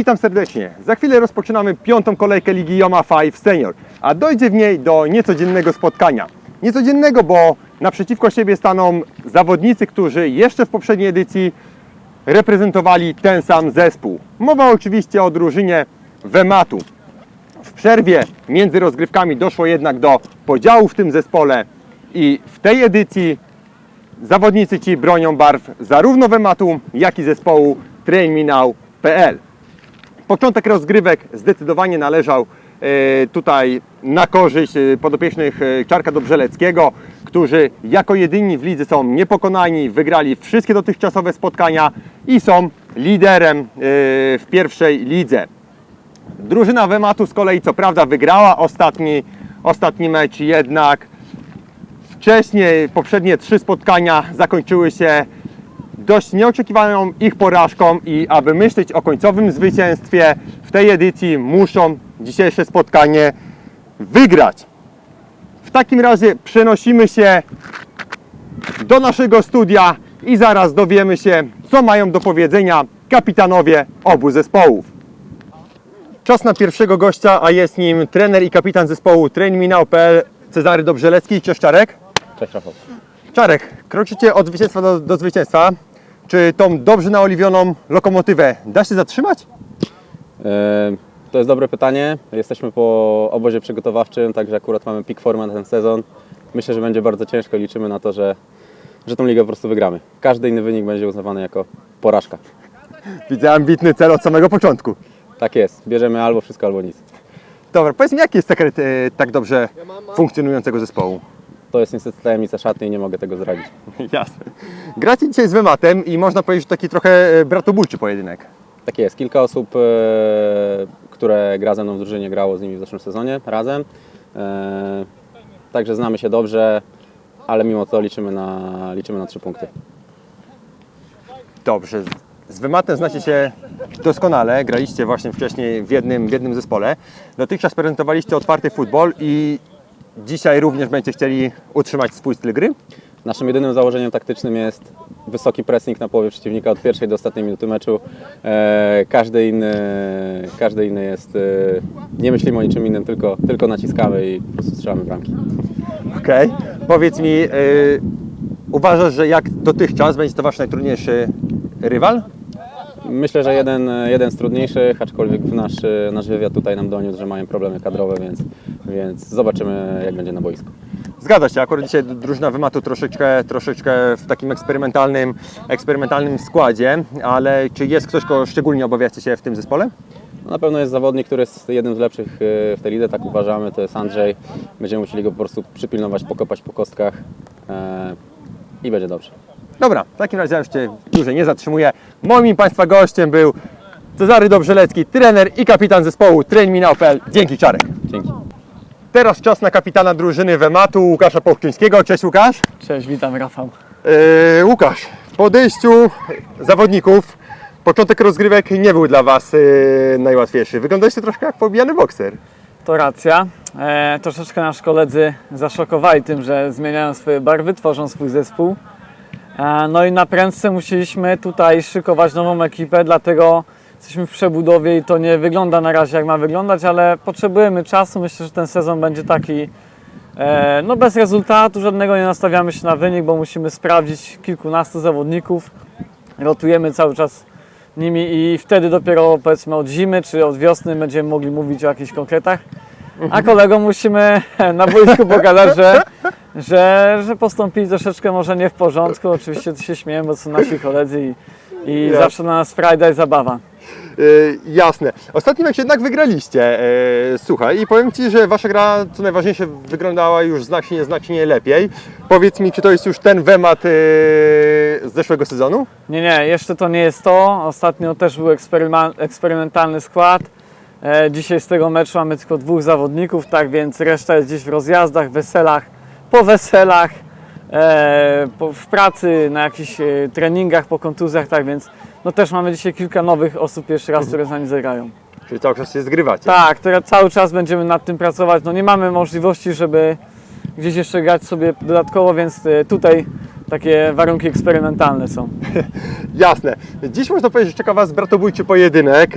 Witam serdecznie. Za chwilę rozpoczynamy piątą kolejkę Ligi Yoma 5 Senior, a dojdzie w niej do niecodziennego spotkania. Niecodziennego, bo naprzeciwko siebie staną zawodnicy, którzy jeszcze w poprzedniej edycji reprezentowali ten sam zespół. Mowa oczywiście o drużynie Wematu. W przerwie między rozgrywkami doszło jednak do podziału w tym zespole i w tej edycji zawodnicy ci bronią barw zarówno Wematu, jak i zespołu trainminał.pl. Początek rozgrywek zdecydowanie należał e, tutaj na korzyść e, podopiecznych e, Czarka Dobrzeleckiego, którzy jako jedyni w lidze są niepokonani, wygrali wszystkie dotychczasowe spotkania i są liderem w pierwszej lidze. Drużyna Wematu z kolei co prawda wygrała ostatni, ostatni mecz, jednak wcześniej poprzednie trzy spotkania zakończyły się dość nieoczekiwaną ich porażką i aby myśleć o końcowym zwycięstwie w tej edycji muszą dzisiejsze spotkanie wygrać. W takim razie przenosimy się do naszego studia i zaraz dowiemy się, co mają do powiedzenia kapitanowie obu zespołów. Czas na pierwszego gościa, a jest nim trener i kapitan zespołu trainminał.pl Cezary Dobrzelecki. Cześć Czarek. Cześć Rafał. Czarek, kroczycie od zwycięstwa do, do zwycięstwa. Czy tą dobrze naoliwioną lokomotywę da się zatrzymać? E, To jest dobre pytanie. Jesteśmy po obozie przygotowawczym, także akurat mamy peak formę na ten sezon. Myślę, że będzie bardzo ciężko. Liczymy na to, że, że tą ligę po prostu wygramy. Każdy inny wynik będzie uznawany jako porażka. Widzę ambitny cel od samego początku. Tak jest. Bierzemy albo wszystko, albo nic. Dobra, powiedz mi, jaki jest sekret e, tak dobrze funkcjonującego zespołu? To jest niestety tajemnica szatni i nie mogę tego zdradzić. Jasne. Gracie dzisiaj z Wematem i można powiedzieć, że taki trochę e, bratobójczy pojedynek. Tak jest. Kilka osób, e, które gra ze mną w drużynie, grało z nimi w zeszłym sezonie razem. E, Także znamy się dobrze, ale mimo to liczymy na, liczymy na trzy punkty. Dobrze. Z Wymatem znacie się doskonale. Graliście właśnie wcześniej w jednym, w jednym zespole. Dotychczas prezentowaliście otwarty futbol i dzisiaj również będziecie chcieli utrzymać swój styl gry? Naszym jedynym założeniem taktycznym jest wysoki pressing na połowie przeciwnika od pierwszej do ostatniej minuty meczu. E, każdy, inny, każdy inny jest. E, nie myślimy o niczym innym, tylko, tylko naciskamy i po prostu strzelamy bramki. Okej. Powiedz mi, y, uważasz, że jak dotychczas będzie to wasz najtrudniejszy rywal? Myślę, że jeden, jeden z trudniejszych, aczkolwiek w nasz, nasz wywiad tutaj nam doniósł, że mają problemy kadrowe, więc, więc zobaczymy jak będzie na boisku. Zgadza się, akurat dzisiaj drużyna wymatu troszeczkę, troszeczkę w takim eksperymentalnym, eksperymentalnym składzie, ale czy jest ktoś, kogo szczególnie obawiacie się w tym zespole? No, na pewno jest zawodnik, który jest jednym z lepszych e, w tej lidze, tak uważamy, to jest Andrzej. Będziemy musieli go po prostu przypilnować, pokopać po kostkach e, i będzie dobrze. Dobra, w takim razie ja już Cię dłużej nie zatrzymuję. Moim Państwa gościem był Cezary Dobrzelecki, trener i kapitan zespołu trainminał.pl. Dzięki Czarek. Dzięki. Teraz czas na kapitana drużyny Wematu, Łukasza Połczyńskiego. Cześć Łukasz. Cześć, witam Rafał. Yy, Łukasz, w podejściu zawodników początek rozgrywek nie był dla Was yy, najłatwiejszy. Wyglądaliście troszkę jak pobijany bokser. To racja. E, troszeczkę nasi koledzy zaszokowali tym, że zmieniają swoje barwy, tworzą swój zespół. E, no i na prędce musieliśmy tutaj szykować nową ekipę, dlatego jesteśmy w przebudowie i to nie wygląda na razie jak ma wyglądać, ale potrzebujemy czasu. Myślę, że ten sezon będzie taki e, no bez rezultatu, żadnego nie nastawiamy się na wynik, bo musimy sprawdzić kilkunastu zawodników. Rotujemy cały czas nimi i wtedy dopiero powiedzmy od zimy czy od wiosny będziemy mogli mówić o jakichś konkretach. A kolegom musimy na boisku pokazać, że, że, że postąpili troszeczkę może nie w porządku. Oczywiście się śmiejemy, bo są nasi koledzy i, i zawsze na nas frajda i zabawa. Yy, jasne. Ostatni mecz jednak wygraliście. Yy, słuchaj, i powiem Ci, że Wasza gra, co najważniejsze, wyglądała już znacznie, znacznie lepiej. Powiedz mi, czy to jest już ten wemat yy, z zeszłego sezonu? Nie, nie, jeszcze to nie jest to. Ostatnio też był eksperymentalny skład. E, dzisiaj z tego meczu mamy tylko dwóch zawodników, tak więc reszta jest gdzieś w rozjazdach, weselach, po weselach, e, w pracy, na jakichś e, treningach, po kontuzjach, tak więc no też mamy dzisiaj kilka nowych osób pierwszy raz, które z nami zagrają. Czyli cały czas się zgrywacie. Tak, które cały czas będziemy nad tym pracować. No nie mamy możliwości, żeby gdzieś jeszcze grać sobie dodatkowo, więc e, tutaj takie warunki eksperymentalne są. Jasne. Dziś można powiedzieć, że czeka Was bratobójczy pojedynek.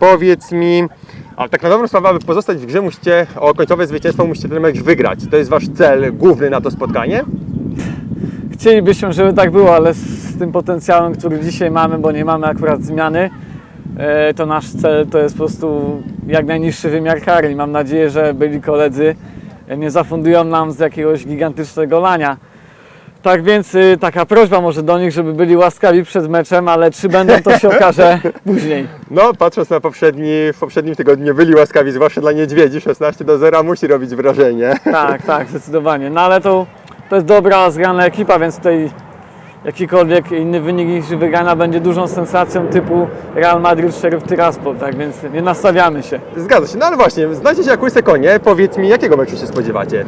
Powiedz mi, ale tak na dobrą sprawę, aby pozostać w grze, musicie o końcowe zwycięstwo musicie ten mecz wygrać. To jest Wasz cel główny na to spotkanie? Chcielibyśmy, żeby tak było, ale z tym potencjałem, który dzisiaj mamy, bo nie mamy akurat zmiany, e, to nasz cel to jest po prostu jak najniższy wymiar kary. Mam nadzieję, że byli koledzy nie zafundują nam z jakiegoś gigantycznego lania. Tak więc y, taka prośba może do nich, żeby byli łaskawi przed meczem, ale czy będą to się okaże później. No, patrząc na poprzedni, w poprzednim tygodniu byli łaskawi, zwłaszcza dla niedźwiedzi. 16 do 0 musi robić wrażenie. Tak, tak, zdecydowanie. No ale to, to jest dobra, zgrana ekipa, więc tutaj jakikolwiek inny wynik niż wygrana będzie dużą sensacją typu Real Madrid Sheriff Tiraspol, tak więc nie nastawiamy się. Zgadza się, no ale właśnie, znacie się jak łyse konie. Powiedz mi, jakiego meczu się spodziewacie?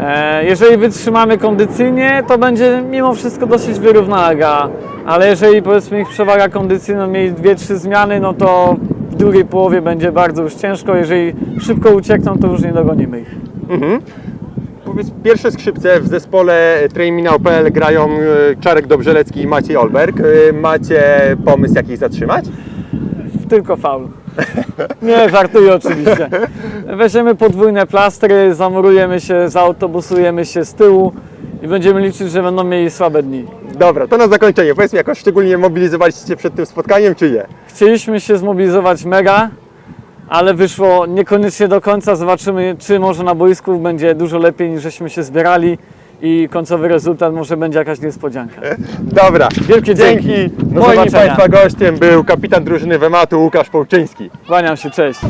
E, jeżeli wytrzymamy kondycyjnie, to będzie mimo wszystko dosyć wyrównana gra, ale jeżeli powiedzmy ich przewaga kondycyjna mieli dwie, trzy zmiany, no to w drugiej połowie będzie bardzo już ciężko, jeżeli szybko uciekną, to już nie dogonimy ich. Powiedz, pierwsze skrzypce w zespole Trainminał.pl grają e, Czarek Dobrzelecki i Maciej Olberg. E, Macie pomysł, jak ich zatrzymać? Tylko faul. Nie, żartuję oczywiście. Weźmiemy podwójne plastry, zamurujemy się, zautobusujemy się z tyłu i będziemy liczyć, że będą mieli słabe dni. Dobra, to na zakończenie. Powiedz mi, jakoś szczególnie mobilizowaliście się przed tym spotkaniem, czy nie? Chcieliśmy się zmobilizować mega, ale wyszło niekoniecznie do końca. Zobaczymy, czy może na boisku będzie dużo lepiej niż żeśmy się zbierali i końcowy rezultat może będzie jakaś niespodzianka. Dobra, Wielkie dzięki. Do Moim zobaczenia. Państwa gościem był kapitan drużyny Wematu Łukasz Połczyński. Kłaniam się, cześć.